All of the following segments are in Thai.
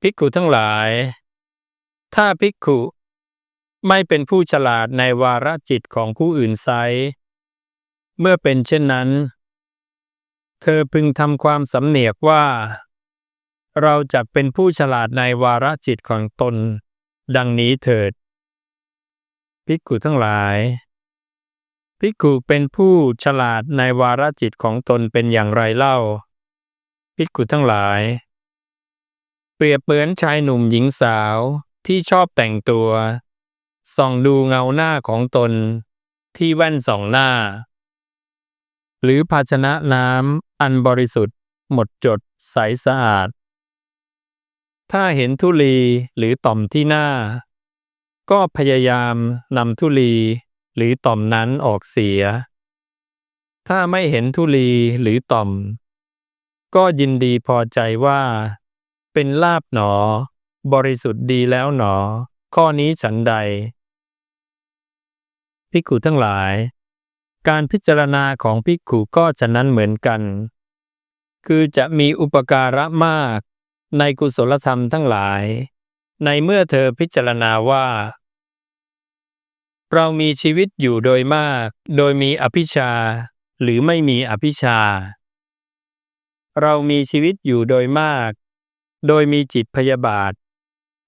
ภิกขุทั้งหลาย ถ้าภิกขุไม่เป็นผู้ฉลาดในวาระจิตของผู้อื่นไซ เมื่อเป็นเช่นนั้น เธอพึงทำความสำเนียกว่า เราจะเป็นผู้ฉลาดในวาระจิตของตน ดังนี้เถิด ภิกขุทั้งหลาย ภิกขุเป็นผู้ฉลาดในวาระจิตของตนเป็นอย่างไรเล่า ภิกขุทั้งหลาย เปรียบเหมือนชายหนุ่มหญิงสาวที่ชอบแต่งตัว ส่องดูเงาหน้าของตน ที่แว่นสองหน้า หรือภาชนะน้ำอันบริสุทธิ์ หมดจดใสสะอาด ถ้าเห็นธุลีหรือต่อมที่หน้า ก็พยายามนำธุลีหรือต่อมนั้นออกเสีย ถ้าไม่เห็นธุลีหรือต่อม ก็ยินดีพอใจว่า เป็นลาบหนอ บริสุทธิ์ดีแล้วหนอ ข้อนี้ฉันใดภิกขุทั้งหลาย การพิจารณาของภิกขุก็ฉะนั้นเหมือนกัน คือจะมีอุปการะมาก ในกุศลธรรมทั้งหลาย ในเมื่อเธอพิจารณาว่า เรามีชีวิตอยู่โดยมาก โดยมีอภิชา หรือไม่มีอภิชา เรามีชีวิตอยู่โดยมาก โดยมีจิตพยาบาท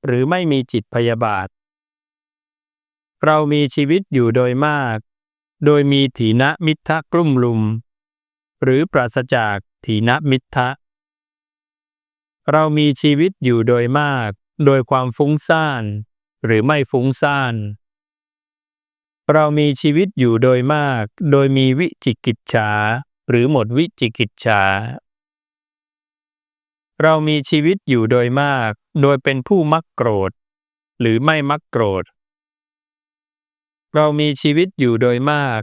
หรือไม่มีจิตพยาบาท เรามีชีวิตอยู่โดยมาก โดยมีถีนมิทะกลุ่มลุม หรือปราศจากถีนมิทะเรามีชีวิตอยู่โดยมาก โดยความฟุ้งซ่าน หรือไม่ฟุ้งซ่าน เรามีชีวิตอยู่โดยมาก โดยมีวิจิกิจฉาหรือหมดวิจิกิจฉา เรามีชีวิตอยู่โดยมาก โดยเป็นผู้มักโกรธ หรือไม่มักโกรธ เรามีชีวิตอยู่โดยมาก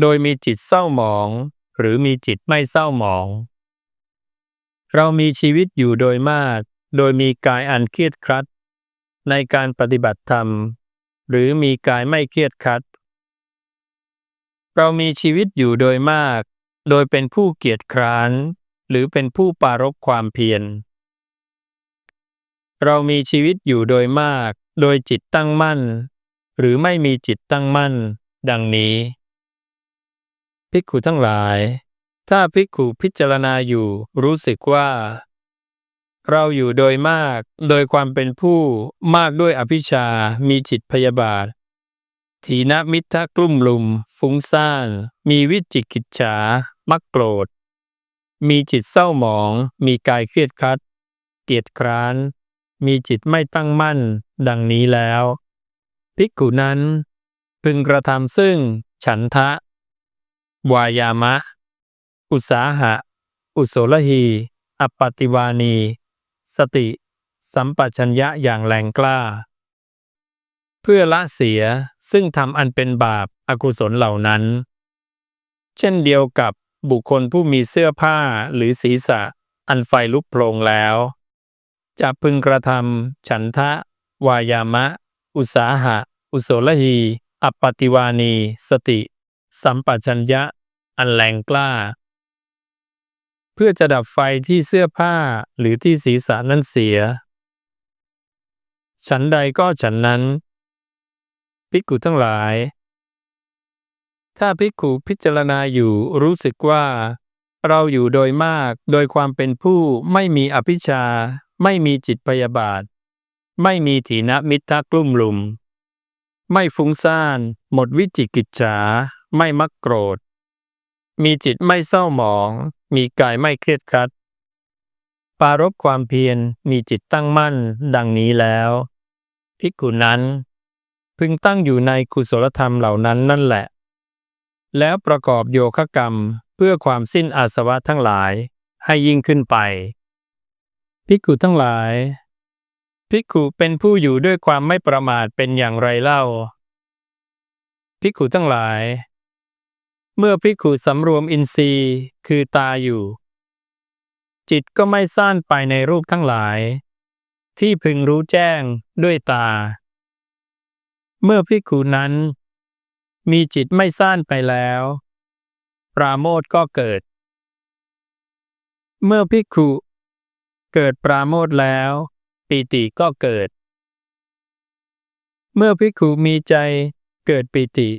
โดยมีจิตเศร้าหมอง หรือมีจิตไม่เศร้าหมอง เรามีชีวิตอยู่โดยมาก โดยมีกายอันเครียดครัด ในการปฏิบัติธรรม หรือมีกายไม่เครียดครัด เรามีชีวิตอยู่โดยมาก โดยเป็นผู้เกียจคร้าน หรือเป็นผู้ปรารบความเพียร เรามีชีวิตอยู่โดยมาก โดยจิตตั้งมั่น หรือไม่มีจิตตั้งมั่น ดังนี้ ภิกขุทั้งหลาย ถ้าภิกขุพิจารณาอยู่รู้สึกว่า เราอยู่โดยมาก โดยความเป็นผู้มากด้วยอภิชา มีจิตพยาบาทถีนมิทะกลุ่มลุม ฟุ้งซ่าน มีวิจิกิจฉา มักโกรธ มีจิตเศร้าหมอง มีกายเครียดคัด เกียจคร้าน มีจิตไม่ตั้งมั่น ดังนี้แล้ว ภิกขุนั้น พึงกระทำซึ่ง ฉันทะ วายามะ อุสาหะ อุโสลหีอปปตติวานี สติ สัมปชัญญะอย่างแรงกล้า เพื่อละเสียซึ่งทำอันเป็นบาปอากุศลเหล่านั้น เช่นเดียวกับ บุคคลผู้มีเสื้อผ้าหรือศีรษะอันไฟลุกโพลงแล้วจะพึงกระทำฉันทะ วายามะ อุสาหะ อุโสลหี อัปปตติวานี สติ สัมปชัญญะ อันแรงกล้า เพื่อจะดับไฟที่เสื้อผ้าหรือที่ศีรษะนั้นเสีย ฉันใดก็ฉันนั้น ภิกขุทั้งหลาย ถ้าภิกขุพิจารณาอยู่รู้สึกว่า เราอยู่โดยมากโดยความเป็นผู้ไม่มีอภิชา ไม่มีจิตพยาบาท ไม่มีถีนมิทะกลุ่มลุม ไม่ฟุ้งซ่าน หมดวิจิกิจฉา ไม่มักโกรธ มีจิตไม่เศร้าหมอง มีกายไม่เครียดคัดปรารบความเพียรมีจิตตั้งมั่นดังนี้แล้วภิกขุนั้น พึงตั้งอยู่ในกุศลธรรมเหล่านั้นนั่นแหละ แล้วประกอบโยคะกรรมเพื่อความสิ้นอาสวะทั้งหลายให้ยิ่งขึ้นไป ภิกขุทั้งหลาย ภิกขุเป็นผู้อยู่ด้วยความไม่ประมาทเป็นอย่างไรเล่า ภิกขุทั้งหลาย เมื่อภิกขุสำรวมอินทรีย์คือตาอยู่ จิตก็ไม่ซ่านไปในรูปทั้งหลาย ที่พึงรู้แจ้งด้วยตา เมื่อภิกขุนั้น มีจิตไม่ซ่านไปแล้ว ปราโมทก็เกิด เมื่อภิกขุเกิดปราโมทแล้ว ปีติก็เกิด เมื่อภิกขุมีใจเกิดปีติ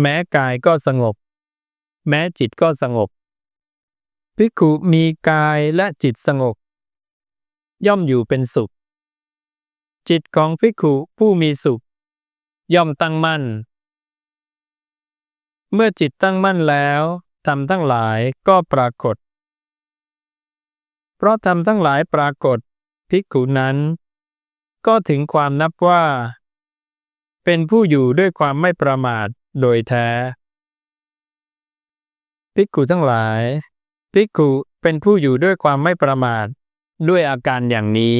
แม้กายก็สงบ แม้จิตก็สงบ ภิกขุมีกายและจิตสงบ ย่อมอยู่เป็นสุข จิตของภิกขุผู้มีสุข ย่อมตั้งมั่น เมื่อจิตตั้งมั่นแล้วธรรมทั้งหลายก็ปรากฏ เพราะธรรมทั้งหลายปรากฏภิกขุนั้น ก็ถึงความนับว่า เป็นผู้อยู่ด้วยความไม่ประมาทโดยแท้ ภิกขุทั้งหลาย ภิกขุเป็นผู้อยู่ด้วยความไม่ประมาทด้วยอาการอย่างนี้